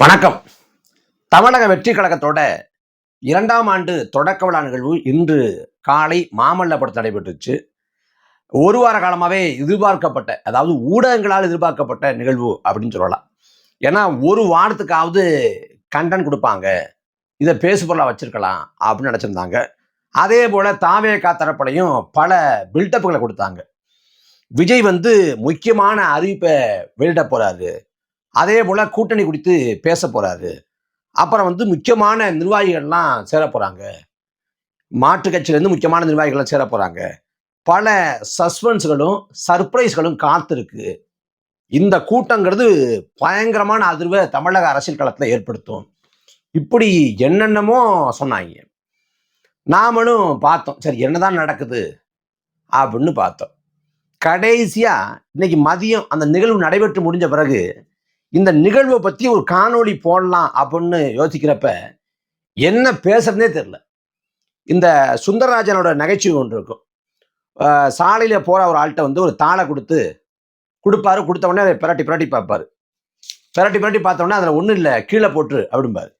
வணக்கம். தமிழக வெற்றி கழகத்தோட இரண்டாம் ஆண்டு தொடக்க விழா நிகழ்வு இன்று காலை மாமல்லபுரத்தில் நடைபெற்றுச்சு. ஒரு வார காலமாகவே எதிர்பார்க்கப்பட்ட அதாவது ஊடகங்களால் எதிர்பார்க்கப்பட்ட நிகழ்வு அப்படின்னு சொல்லலாம். ஏன்னா ஒரு வாரத்துக்காவது கண்டன் கொடுப்பாங்க. இதை பேசுபொருளாக வச்சுருக்கலாம் வச்சிருக்கலாம் அப்படின்னு நினச்சிருந்தாங்க. அதே போல் தாவேகா தரப்படையும் பல பில்டப்புகளை கொடுத்தாங்க. விஜய் வந்து முக்கியமான அறிவிப்பை வெளியிட போகிறாரு அதே போல் கூட்டணி குறித்து பேச போகிறாரு அப்புறம் வந்து முக்கியமான நிர்வாகிகள்லாம் சேர போகிறாங்க மாற்று கட்சியிலேருந்து முக்கியமான நிர்வாகிகள்லாம் சேர போகிறாங்க பல சஸ்பென்ஸ்களும் சர்ப்ரைஸ்களும் காத்திருக்கு. இந்த கூட்டங்கிறது பயங்கரமான அதிர்வை தமிழக அரசியல் களத்தில் ஏற்படுத்தும். இப்படி என்னென்னமோ சொன்னாங்க. நாமளும் பார்த்தோம். சரி என்னதான் நடக்குது அப்படின்னு பார்த்தோம். கடைசியாக இன்னைக்கு மதியம் அந்த நிகழ்வு நடைபெற்று முடிஞ்ச பிறகு இந்த நிகழ்வை பத்தி ஒரு காணொளி போடலாம் அப்படின்னு யோசிக்கிறப்ப என்ன பேசுறதுனே தெரில இந்த சுந்தரராஜனோட நகைச்சுவை ஒன்று இருக்கும். சாலையில் போகிற ஒரு ஆள்கிட்ட வந்து ஒரு தாளை கொடுத்து கொடுப்பாரு. கொடுத்த உடனே அதை பிரட்டி பிரட்டி பார்ப்பாரு. பிரட்டி பிரட்டி பார்த்தோன்னே அதில் ஒன்றும் இல்லை கீழே போட்டுரு அப்படிம்பாரு.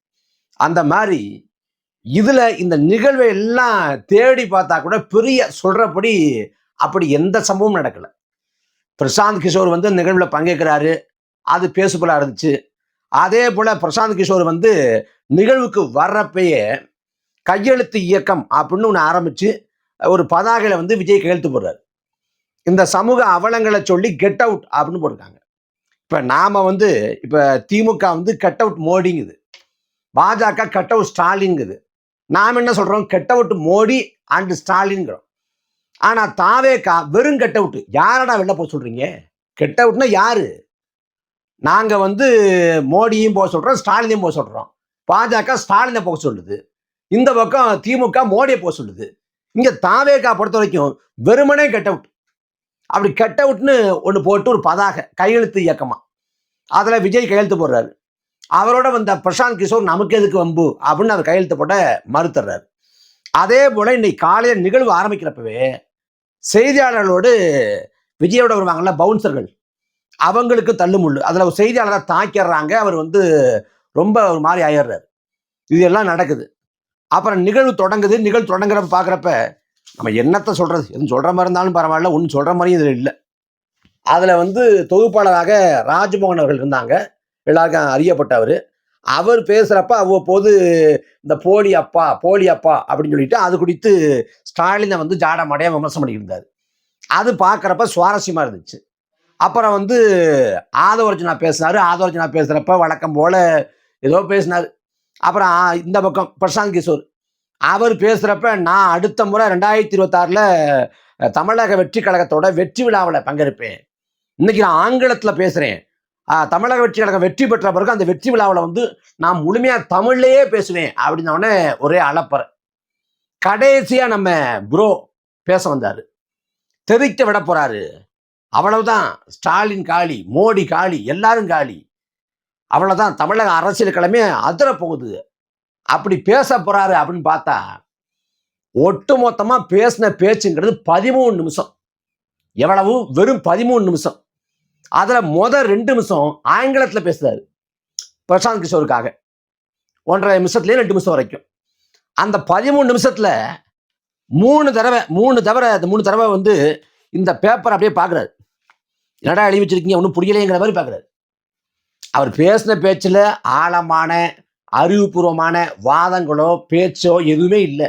அந்த மாதிரி இதில் இந்த நிகழ்வை எல்லாம் தேடி பார்த்தா கூட பெரிய சொல்கிறபடி அப்படி எந்த சம்பவமும் நடக்கலை. பிரசாந்த் கிஷோர் வந்து நிகழ்வில் பங்கேற்கிறாரு. அது பேசுபலாக இருந்துச்சு. அதே போல் பிரசாந்த் கிஷோர் வந்து நிகழ்வுக்கு வர்றப்பயே கையெழுத்து இயக்கம் அப்படின்னு ஒன்று ஆரம்பித்து ஒரு பதாகையில் வந்து விஜய் கையெழுத்து போடுறாரு. இந்த சமூக அவலங்களை சொல்லி கெட் அவுட் அப்படின்னு போட்டிருக்காங்க. இப்போ நாம் வந்து இப்போ திமுக வந்து கட் அவுட் மோடிங்குது. பாஜக கட் அவுட் ஸ்டாலின்ங்குது. நாம் என்ன சொல்கிறோம் கெட் அவுட் மோடி அண்ட் ஸ்டாலின்ங்கிறோம். ஆனால் தாவேக்கா வெறும் கெட் அவுட்டு யாரடா வெளில போக சொல்கிறீங்க கெட் அவுட்னா யாரு? நாங்கள் வந்து மோடியும் போக சொல்கிறோம் ஸ்டாலினையும் போக சொல்கிறோம் பாஜக ஸ்டாலினை போக சொல்லுது. இந்த பக்கம் திமுக மோடியை போக சொல்லுது. இங்கே தாவேக்கா பொறுத்த வரைக்கும் வெறுமனே கெட் அவுட் அப்படி கெட் அவுட்னு ஒன்று போட்டு ஒரு பதாக கையெழுத்து இயக்கமாக அதில் விஜய் கையெழுத்து போடுறாரு. அவரோட வந்த பிரசாந்த் கிஷோர் நமக்கு எதுக்கு வம்பு? அப்படின்னு அவர் கையெழுத்து போட மறுத்துறாரு. அதே போல் இன்னைக்கு காலையில் நிகழ்வு ஆரம்பிக்கிறப்பவே செய்தியாளர்களோடு விஜயோட வருவாங்கல்ல பவுன்சர்கள். அவங்களுக்கு தள்ளுமுள்ளு. அதில் ஒரு செய்தியாளரை தாக்கிடுறாங்க. அவர் வந்து ரொம்ப ஒரு மாதிரி ஆயிடுறாரு. இது எல்லாம் நடக்குது. அப்புறம் நிகழ்வு தொடங்குது. நிகழ்வு தொடங்குறப்ப பார்க்குறப்ப நம்ம என்னத்தை சொல்கிறது எதுவும் சொல்கிற மாதிரி இருந்தாலும் பரவாயில்ல. ஒன்றும் சொல்கிற மாதிரியும் இதில் இல்லை. அதில் வந்து தொகுப்பாளராக ராஜ்மோகன் அவர்கள் இருந்தாங்க. எல்லாருக்கும் அறியப்பட்டவர். அவர் பேசுகிறப்ப அவ்வப்போது இந்த போலி அப்பா போலி அப்பா அப்படின்னு சொல்லிட்டு அது குறித்து ஸ்டாலினை வந்து ஜாடமாடையாக விமர்சனம் பண்ணியிருந்தார் அது பார்க்குறப்ப சுவாரஸ்யமாக இருந்துச்சு. அப்புறம் வந்து ஆதவர்ஜனா பேசினார். ஆதவர்ஜனா பேசுகிறப்ப வழக்கம் போல் ஏதோ பேசினார். அப்புறம் இந்த பக்கம் பிரசாந்த் கிஷோர். அவர் பேசுகிறப்ப நான் அடுத்த முறை ரெண்டாயிரத்தி இருபத்தாறில் தமிழக வெற்றி கழகத்தோட வெற்றி விழாவில் பங்கெடுப்பேன். இன்னைக்கு நான் ஆங்கிலத்தில் பேசுகிறேன் தமிழக வெற்றி கழகம் வெற்றி பெற்ற பிறகு அந்த வெற்றி விழாவில் வந்து நான் முழுமையாக தமிழ்லேயே பேசுவேன் அப்படின்னவுடனே ஒரே அலப்பறை. கடைசியாக நம்ம ப்ரோ பேச வந்தார். தெரிக்க விட போகிறாரு அவ்வளவுதான். ஸ்டாலின் காலி மோடி காலி எல்லாரும் காலி. அவ்வளவுதான். தமிழக அரசியல் கிழமை அதிர போகுது அப்படி பேச போறாரு அப்படின்னு பார்த்தா ஒட்டு மொத்தமா பேசின பேச்சுங்கிறது பதிமூணு நிமிஷம். எவ்வளவு? வெறும் பதிமூணு நிமிஷம். அதில் முதல் ரெண்டு நிமிஷம் ஆங்கிலத்தில் பேசுறாரு. பிரசாந்த் கிஷோருக்காக. ஒன்றரை நிமிஷத்துலேயே ரெண்டு நிமிஷம் வரைக்கும். அந்த பதிமூணு நிமிஷத்தில் மூணு தடவை மூணு தவிர அந்த மூணு தடவை வந்து இந்த பேப்பர் அப்படியே பார்க்குறாரு. என்னடா எழுதி வச்சிருக்கீங்க? ஒன்றும் புரியலைங்கிற மாதிரி பார்க்குறாரு. அவர் பேசின பேச்சில் ஆழமான அறிவுபூர்வமான வாதங்களோ பேச்சோ எதுவுமே இல்லை.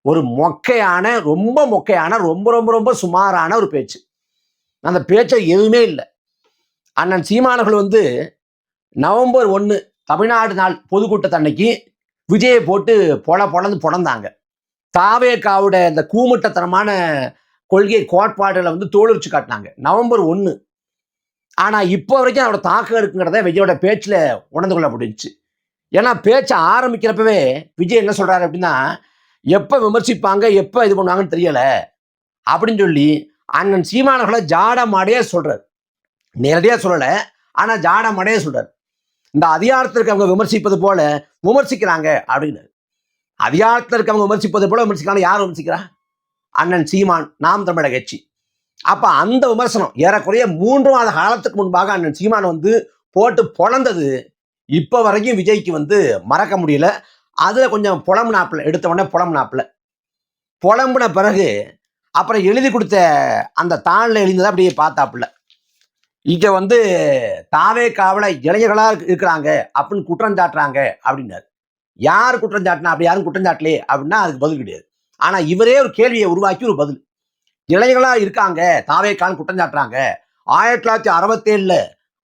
ஒரு மொக்கையான ரொம்ப மொக்கையான ரொம்ப ரொம்ப ரொம்ப சுமாரான ஒரு பேச்சு. அந்த பேச்சை எதுவுமே இல்லை. அண்ணன் சீமானர்கள் வந்து நவம்பர் ஒன்று தமிழ்நாடு நாள் பொதுக்கூட்டத்தன்னைக்கு விஜயை போட்டு பொல பொழந்து பொழந்தாங்க தாவேக்காவோட இந்த கூமுட்டத்தனமான கொள்கை கோட்பாடுகளை வந்து தோலுரிச்சு காட்டினாங்க. நவம்பர் ஒன்று ஆனால் இப்போ வரைக்கும் அதோட தாக்கம் இருக்குங்கிறத விஜயோட பேச்சில் உணர்ந்து கொள்ள முடிஞ்சுச்சு. ஏன்னா பேச்சை ஆரம்பிக்கிறப்பவே விஜய் என்ன சொல்கிறாரு அப்படின்னா எப்போ விமர்சிப்பாங்க எப்போ இது பண்ணுவாங்கன்னு தெரியலை. அப்படின்னு சொல்லி அண்ணன் சீமானர்களை ஜாட மாடையே சொல்கிறார் நேரடியாக சொல்லலை ஆனால் ஜாட மாடையே சொல்கிறார் இந்த அதிகாரத்திற்கு அவங்க விமர்சிப்பது போல விமர்சிக்கிறாங்க அப்படின்னு அதிகாரத்தில் இருக்கவங்க விமர்சிப்பது போல விமர்சிக்கிறாங்க. யார் விமர்சிக்கிறா? அண்ணன் சீமான் நாம் தமிழக கட்சி. அப்ப அந்த விமர்சனம் ஏறக்குறைய மூன்று மாத காலத்துக்கு முன்பாக அண்ணன் சீமான் வந்து போட்டு பொழந்தது. இப்போ வரைக்கும் விஜய்க்கு வந்து மறக்க முடியல. அதில் கொஞ்சம் புலம்புனாப்புல எடுத்த உடனே புலம்புனாப்புல. புலம்புன பிறகு அப்புறம் எழுதி கொடுத்த அந்த தாளில் எழுந்ததை அப்படியே பார்த்தாப்புல. இங்க வந்து தாவே காவல இளைஞர்களா இருக்கிறாங்க. அப்படின்னு குற்றம் சாட்டுறாங்க அப்படின்னாரு. யார் குற்றம் சாட்டினா? அப்படி யாரும் குற்றம் சாட்டலையே அப்படின்னா அதுக்கு பதில் கிடையாது. ஆனா இவரே ஒரு கேள்வியை உருவாக்கி ஒரு பதில். இளைஞர்களா இருக்காங்க தாவே கான் குற்றஞ்சாட்டுறாங்க ஆயிரத்தி தொள்ளாயிரத்தி அறுபத்தேழுல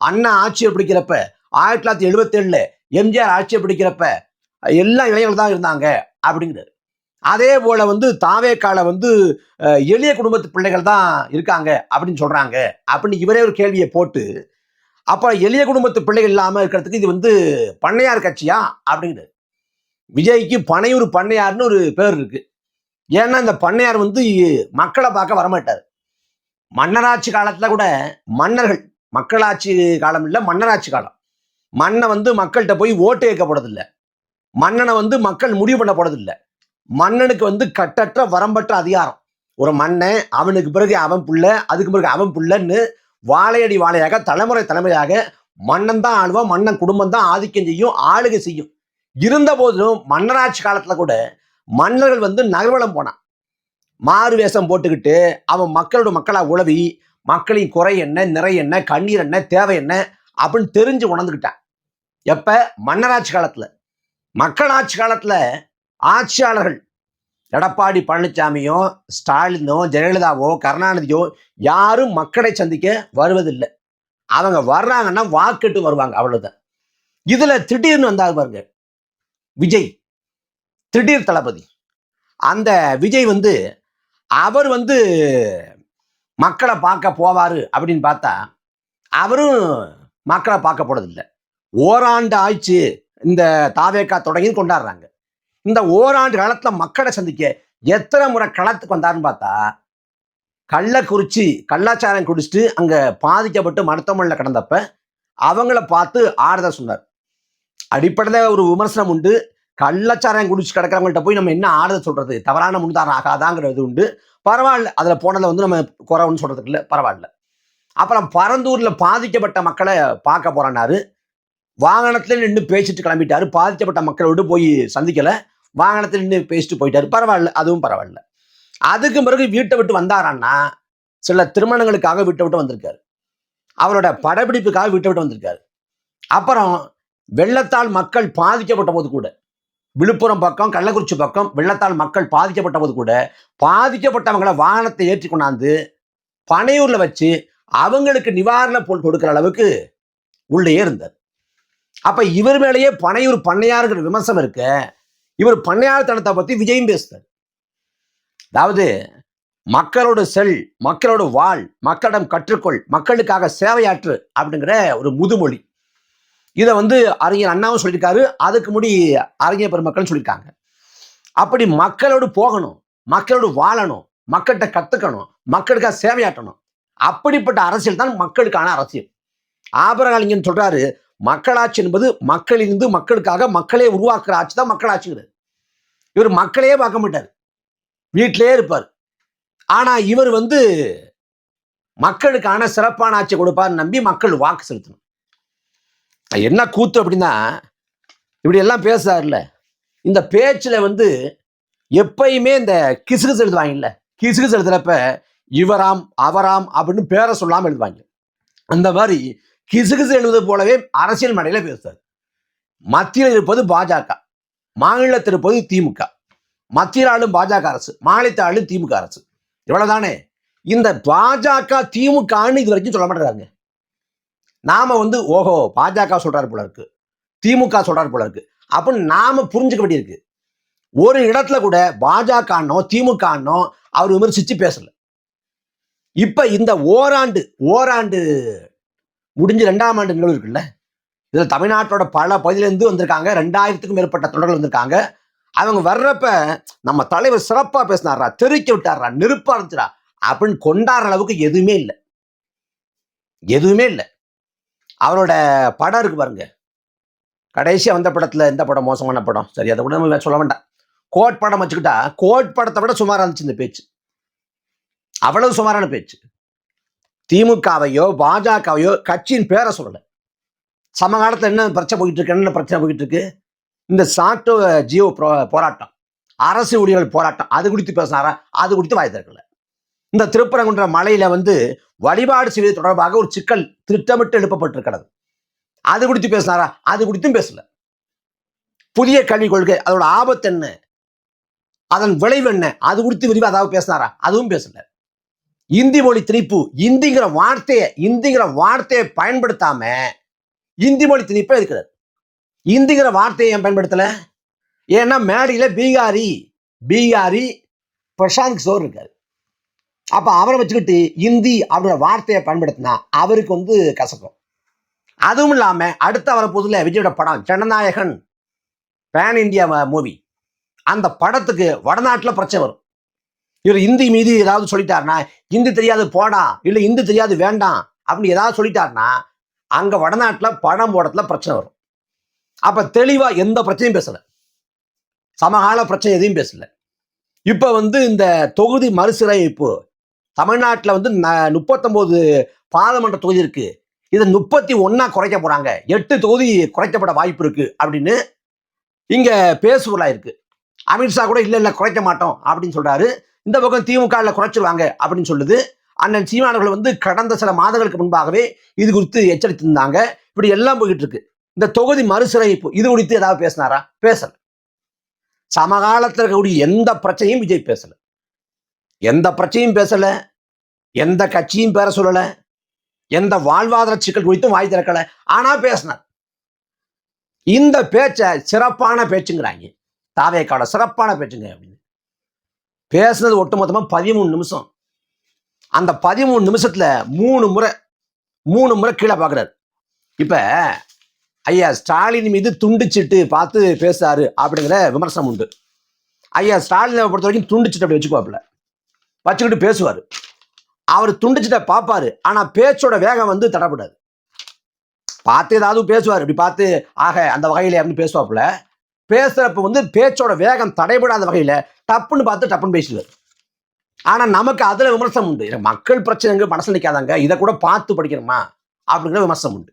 அண்ணா ஆட்சியை பிடிக்கிறப்ப ஆயிரத்தி தொள்ளாயிரத்தி எழுபத்தேழுல எம்ஜிஆர் ஆட்சியை பிடிக்கிறப்ப எல்லாம் இளைஞர்கள் தான் இருந்தாங்க அப்படிங்கிறாரு. அதே போல வந்து தாவேக்கால வந்து எளிய குடும்பத்து பிள்ளைகள் தான் இருக்காங்க அப்படின்னு சொல்றாங்க. அப்படின்னு இவரே ஒரு கேள்வியை போட்டு அப்ப எளிய குடும்பத்து பிள்ளைகள் இல்லாம இருக்கிறதுக்கு இது வந்து பண்ணையார் கட்சியா அப்படிங்கிறது விஜய்க்கு பனையூர் பண்ணையார்னு ஒரு பேர் இருக்கு. ஏன்னா இந்த பண்ணையார் வந்து மக்களை பார்க்க வரமாட்டார். மன்னராட்சி காலத்துல கூட மன்னர்கள் மக்களாட்சி காலம் இல்லை மன்னராட்சி காலம். மண்ணை வந்து மக்கள்கிட்ட போய் ஓட்டு கேட்க போறதில்லை. மன்னனை வந்து மக்கள் முடிவு பண்ண போறதில்லை. மன்னனுக்கு வந்து கட்டற்ற வரம்பற்ற அதிகாரம். ஒரு மன்னன் அவனுக்கு பிறகு அவன் புள்ள அதுக்கு பிறகு அவன் புள்ளன்னு வாழையடி வாழையாக தலைமுறை தலைமுறையாக மன்னன் தான் ஆளுவான் மன்னன் குடும்பம் தான் ஆதிக்கம் செய்யும் ஆளுகை செய்யும். இருந்த போதிலும் மன்னராட்சி காலத்துல கூட மன்னர்கள் வந்து நகர்வலம் போனான். மாறு வேஷம் போட்டுக்கிட்டு அவன் மக்களோட மக்களா உழவி மக்களின் குறை என்ன நிறை என்ன கண்ணீர் என்ன தேவை என்ன அப்படின்னு தெரிஞ்சு உணர்ந்துக்கிட்டான் எப்ப? மன்னராட்சி காலத்துல. மக்களாட்சி காலத்துல ஆட்சியாளர்கள் எடப்பாடி பழனிசாமியோ ஸ்டாலினோ ஜெயலலிதாவோ கருணாநிதியோ யாரும் மக்களை சந்திக்க வருவதில்லை. அவங்க வர்றாங்கன்னா வாக்கெட்டு வருவாங்க அவ்வளவுதான். இதுல திடீர்னு வந்தாங்க பாருங்க விஜய். திடீர் தளபதி. அந்த விஜய் வந்து அவர் வந்து மக்களை பார்க்க போவார் அப்படின்னு பார்த்தா அவரும் மக்களை பார்க்க போறதில்லை. ஓராண்டு ஆயிடுச்சு இந்த தாவேக்கா தொடங்கி கொண்டாடுறாங்க. இந்த ஓராண்டு காலத்தில் மக்களை சந்திக்க எத்தனை முறை களத்துக்கு வந்தாருன்னு பார்த்தா கள்ளக்குறிச்சி கள்ளாச்சாரம் குடிச்சிட்டு அங்கே பாதிக்கப்பட்டு மருத்துவமனையில் கிடந்தப்ப அவங்கள பார்த்து ஆறுதல் சொன்னார். அடிப்படையில் ஒரு விமர்சனம் உண்டு. கள்ளச்சாரம் குடிச்சு கிடக்கிறவங்கள்ட்ட போய் நம்ம என்ன ஆறுதல் சொல்றது? தவறான முன்தாரம் ஆகாதாங்கிறது உண்டு. பரவாயில்ல. அதில் போனதை வந்து நம்ம குறைவுன்னு சொல்றதுக்கு இல்லை. பரவாயில்ல. அப்புறம் பரந்தூரில் பாதிக்கப்பட்ட மக்களை பார்க்க போறேன்னாரு. வாகனத்தில் நின்று பேசிட்டு கிளம்பிட்டாரு. பாதிக்கப்பட்ட மக்களோடு போய் சந்திக்கல. வாகனத்தில் நின்று பேசிட்டு போயிட்டாரு. பரவாயில்ல. அதுவும் பரவாயில்ல. அதுக்கு பிறகு வீட்டை விட்டு வந்தாரான்னா சில திருமணங்களுக்காக வீட்டை விட்டு வந்திருக்காரு. அவரோட படப்பிடிப்புக்காக வீட்டை விட்டு வந்திருக்காரு. அப்புறம் வெள்ளத்தால் மக்கள் பாதிக்கப்பட்ட போது கூட விழுப்புரம் பக்கம் கள்ளக்குறிச்சி பக்கம் வெள்ளத்தால் மக்கள் பாதிக்கப்பட்ட போது கூட பாதிக்கப்பட்டவங்களை வாகனத்தை ஏற்றி கொண்டாந்து பனையூர்ல வச்சு அவங்களுக்கு நிவாரண பொருள் கொடுக்குற அளவுக்கு உள்ளே இருந்தார். அப்ப இவர் மேலேயே பனையூர் பண்ணையாருங்கிற விமர்சனம் இருக்க இவர் பண்ணையார் தனத்தை பத்தி விஜயும் பேசுகிறார் அதாவது மக்களோட செல் மக்களோட வாழ் மக்களிடம் கற்றுக்கொள் மக்களுக்காக சேவையாற்று அப்படிங்கிற ஒரு முதுமொழி. இதை வந்து அறிஞர் அண்ணாவும் சொல்லியிருக்காரு. அதுக்கு முடி அறிஞர் பெருமக்கள்னு சொல்லியிருக்காங்க. அப்படி மக்களோடு போகணும் மக்களோடு வாழணும் மக்கள்கிட்ட கற்றுக்கணும் மக்களுக்காக சேவையாற்றணும். அப்படிப்பட்ட அரசியல் தான் மக்களுக்கான அரசியல். ஆபரகாலிங்கன் சொல்றாரு. மக்களாட்சி என்பது மக்களிலிருந்து மக்களுக்காக மக்களே உருவாக்குற ஆட்சி தான் மக்களாட்சிங்கிறது இவர் மக்களையே பார்க்க மாட்டார். வீட்டிலே இருப்பார். ஆனா இவர் வந்து மக்களுக்கான சிறப்பான ஆட்சி கொடுப்பார் நம்பி மக்கள் வாக்கு செலுத்தணும். என்ன கூத்து அப்படின்னா இப்படி எல்லாம் பேசுறாருல இந்த பேச்சில் வந்து எப்பயுமே இந்த கிசுகிசு எழுதுவாங்கல்ல கிசுகிசு எழுதுறப்ப இவராம் அவராம் அப்படின்னு பேரை சொல்லாம எழுதுவாங்க. அந்த மாதிரி கிசுகிசு எழுதுவது போலவே அரசியல் மேடையில பேசுறாரு மத்தியில் இருப்பது பாஜக மாநிலத்தில் இருப்பது திமுக. மத்தியில் ஆளும் பாஜக அரசு மாநிலத்தில் ஆளும் திமுக அரசு. இவ்வளவுதானே? இந்த பாஜக திமுகன்னு இது வரைக்கும் சொல்ல மாட்டேறாங்க நாம வந்து ஓஹோ பாஜக சொல்றாரு போல இருக்கு. திமுக சொல்றாரு போல இருக்கு. அப்படின்னு நாம புரிஞ்சுக்க வேண்டியிருக்கு. ஒரு இடத்துல கூட பாஜக அண்ணோ திமுக அண்ணோ அவர் விமர்சிச்சு பேசல. இப்ப இந்த ஓராண்டு ஓராண்டு முடிஞ்சு ரெண்டாம் ஆண்டு நிகழ்வு இருக்குல்ல? இதுல தமிழ்நாட்டோட பல பகுதியிலேருந்து வந்திருக்காங்க. ரெண்டாயிரத்துக்கும் மேற்பட்ட தொடர்கள் வந்திருக்காங்க. அவங்க வர்றப்ப நம்ம தலைவர் சிறப்பா பேசினாரா தெரிக்க விட்டாரா நெருப்பா இருந்துச்சுடா அப்படின்னு கொண்டாடுற அளவுக்கு எதுவுமே இல்லை. எதுவுமே இல்லை. அவரோட படம் இருக்கு பாருங்க. கடைசியாக வந்த படத்தில் எந்த படம் மோசமான படம். சரி அதை கூட நம்ம சொல்ல வேண்டாம். கோட் படம் வச்சுக்கிட்டா கோட் படத்தை விட சுமாராக இருந்துச்சு இந்த பேச்சு. அவ்வளவு சுமாரான பேச்சு. திமுகவையோ பாஜகவையோ கட்சியின் பேரை சொல்லல. சமகாலத்தில் என்ன பிரச்சனை போயிட்டு இருக்கு என்ன பிரச்சனை போயிட்டு இருக்கு? இந்த சாட்டோ ஜியோ போ- போராட்டம். அரசு ஊழியர்கள் போராட்டம். அது குறித்து பேசினாரா? அது குறித்து வாய் திறக்கல. இந்த திருப்பரங்குன்ற மலையில வந்து வழிபாடு செய்வது தொடர்பாக ஒரு சிக்கல் திட்டமிட்டு எழுப்பப்பட்டிருக்கிறது. அது குறித்து பேசினாரா? அது குறித்தும் பேசல. புதிய கல்விக் கொள்கை அதோட ஆபத்து என்ன? அதன் விளைவு என்ன? அது குறித்து விரிவாக அதாவது பேசினாரா? அதுவும் பேசல. இந்தி மொழி திணிப்பு இந்திங்கிற வார்த்தையை இந்திங்கிற வார்த்தையை பயன்படுத்தாம இந்தி மொழி திணிப்பே இருக்கிறார் இந்திங்கிற வார்த்தையை ஏன் பயன்படுத்தல? ஏன்னா மேடையில பீகாரி பீகாரி பிரசாந்த் சோர் இருக்காரு. அப்போ அவரை வச்சுக்கிட்டு இந்தி அப்படின்ற வார்த்தையை பயன்படுத்தினா அவருக்கு வந்து கசக்கும். அதுவும் இல்லாமல் அடுத்த வர புதுல விஜயோட படம் ஜனநாயகன் பேன் இந்தியா மூவி அந்த படத்துக்கு வடநாட்டில் பிரச்சனை வரும். இவர் இந்தி மீது ஏதாவது சொல்லிட்டாருன்னா இந்தி தெரியாது போடா. இல்லை இந்தி தெரியாது வேண்டாம். அப்படின்னு ஏதாவது சொல்லிட்டாருன்னா அங்கே வடநாட்டில் படம் போடத்துல பிரச்சனை வரும். அப்போ தெளிவாக எந்த பிரச்சனையும் பேசலை. சமகால பிரச்சனை எதையும் பேசலை. இப்போ வந்து இந்த தொகுதி மறுசீரமைப்பு தமிழ்நாட்டில் வந்து ந- முப்பத்தொம்போது பாராளுமன்ற தொகுதி இருக்கு. இதை முப்பத்தி ஒன்னா குறைக்க போறாங்க. எட்டு தொகுதி குறைக்கப்பட வாய்ப்பு இருக்கு அப்படின்னு இங்க பேசுவலா இருக்கு. அமித்ஷா கூட இல்ல இல்ல குறைக்க மாட்டோம் அப்படின்னு சொல்றாரு. இந்த பக்கம் திமுக குறைச்சிருவாங்க அப்படின்னு சொல்லுது. அண்ணன் சீமானவர்கள் வந்து கடந்த சில மாதங்களுக்கு முன்பாகவே இது குறித்து எச்சரித்திருந்தாங்க இப்படி எல்லாம் போயிட்டு இருக்கு. இந்த தொகுதி மறுசீரமைப்பு இது குறித்து ஏதாவது பேசினாரா? பேசல. சமகாலத்தில் இருக்கக்கூடிய எந்த பிரச்சனையும் விஜய் பேசல. எந்த பிரச்சனையும் பேசலை எந்த கட்சியும் பேர சொல்லலை எந்த வாழ்வாதார சிக்கல் குறித்தும் வாய் திறக்கல. ஆனால் பேசினார். இந்த பேச்சை சிறப்பான பேச்சுங்கிறாங்க. தாவேக்காட சிறப்பான பேச்சுங்க அப்படின்னு. பேசுனது ஒட்டுமொத்தமாக பதிமூணு நிமிஷம். அந்த பதிமூணு நிமிஷத்தில் மூணு முறை மூணு முறை கீழே பார்க்குறாரு இப்போ ஐயா ஸ்டாலின் மீது துண்டுச்சிட்டு பார்த்து பேசுறாரு அப்படிங்கிற விமர்சனம் உண்டு. ஐயா ஸ்டாலினை பொறுத்த வரைக்கும் துண்டுச்சிட்டு அப்படி வச்சுக்குவாப்புல. வச்சுக்கிட்டு பேசுவார். அவர் துண்டிச்சிட்ட பார்ப்பாரு ஆனா பேச்சோட வேகம் வந்து தடப்படாது. பார்த்து ஏதாவது பேசுவார். இப்படி பார்த்து ஆக அந்த வகையில் அப்படின்னு பேசுவாப்புல? பேசுறப்ப வந்து பேச்சோட வேகம் தடைபடாத வகையில் டப்புன்னு பார்த்து டப்புன்னு பேசுவார் ஆனால் நமக்கு அதில் விமர்சனம் உண்டு. மக்கள் பிரச்சனைங்க மனசில் நிற்காதாங்க இதை கூட பார்த்து படிக்கணுமா? அப்படிங்கிற விமர்சனம் உண்டு.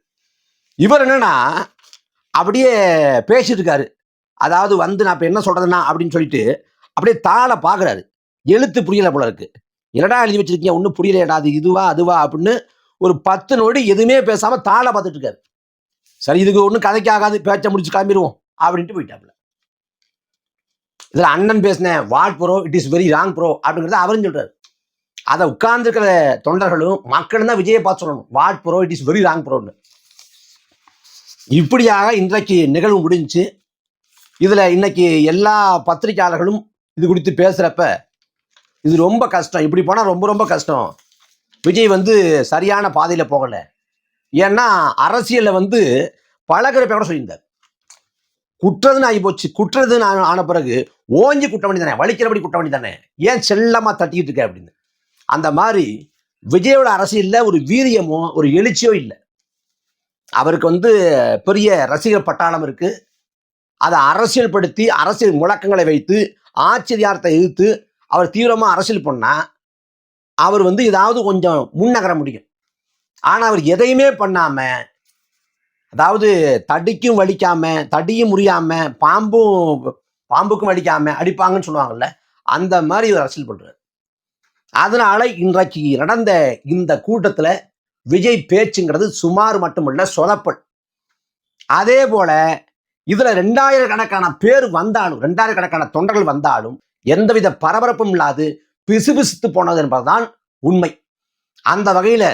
இவர் என்னன்னா அப்படியே பேசிட்டு இருக்காரு. அதாவது வந்து நான் இப்போ என்ன சொல்றதுன்னா அப்படின்னு சொல்லிட்டு அப்படியே தாளை பார்க்குறாரு எழுத்து புரியல போல இருக்கு. என்னடா எழுதி வச்சிருக்கீங்க? ஒன்றும் புரியலையடா. அது இதுவா அதுவா அப்படின்னு ஒரு பத்து நொடி எதுவுமே பேசாம தாளை பார்த்துட்டு இருக்காரு. சரி இதுக்கு ஒன்றும் கதைக்கு ஆகாது பேச்சை முடிச்சு கிளம்பிடுவோம் அப்படின்ட்டு போயிட்டாப்புல. இதில் அண்ணன் பேசினேன் what bro it is very wrong bro அப்படிங்கிறத அவரும் சொல்றாரு. அதை உட்கார்ந்துருக்கிற தொண்டர்களும் மக்களும் தான் விஜயை பார்த்து சொல்லணும். What bro it is very wrong ப்ரோன்னு. இப்படியாக இன்றைக்கு நிகழ்வு முடிஞ்சுச்சு இதில் இன்னைக்கு எல்லா பத்திரிகையாளர்களும் இது குறித்து பேசுகிறப்ப இது ரொம்ப கஷ்டம். இப்படி போனால் ரொம்ப ரொம்ப கஷ்டம். விஜய் வந்து சரியான பாதையில் போகலை. ஏன்னா அரசியலில் வந்து பழகிறப்ப கூட சொல்லியிருந்தார். குற்றதுன்னு ஆகி போச்சு. குற்றதுன்னு ஆன- ஆன பிறகு ஓஞ்சி குட்ட வேண்டி தானே வலிக்கிறபடி குட்ட வேண்டி தானே ஏன் செல்லமாக தட்டிக்கிட்டு இருக்க அப்படின்னு. அந்த மாதிரி விஜயோட அரசியலில் ஒரு வீரியமோ ஒரு எழுச்சியோ இல்லை. அவருக்கு வந்து பெரிய ரசிகர் பட்டாளம் இருக்குது அதை அரசியல் படுத்தி அரசியல் முழக்கங்களை வைத்து ஆச்சரியார்த்தை எதிர்த்து அவர் தீவிரமாக அரசியல் பண்ணால் அவர் வந்து ஏதாவது கொஞ்சம் முன்னகர முடியும். ஆனால் அவர் எதையுமே பண்ணாமல் அதாவது தடிக்கும் வலிக்காமல் தடியும் முறியாமல் பாம்பும் பாம்புக்கும் வலிக்காமல் அடிப்பாங்கன்னு சொல்லுவாங்கல்ல அந்த மாதிரி இவர் அரசியல் பண்ணுறாரு அதனால இன்றைக்கு நடந்த இந்த கூட்டத்தில் விஜய் பேச்சுங்கிறது சுமார் மட்டுமல்ல சொதப்பல். அதே போல இதுல ரெண்டாயிரக்கணக்கான பேர் வந்தாலும் ரெண்டாயிரக்கணக்கான தொண்டர்கள் வந்தாலும் எந்தவித பரபரப்பும் இல்லாது பிசுபிசுத்து போனது என்பதுதான் உண்மை. அந்த வகையில்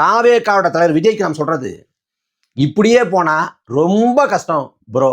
தாவேக்காவோட தலைவர் விஜய்க்கு நாம் சொல்றது இப்படியே போனா ரொம்ப கஷ்டம் ப்ரோ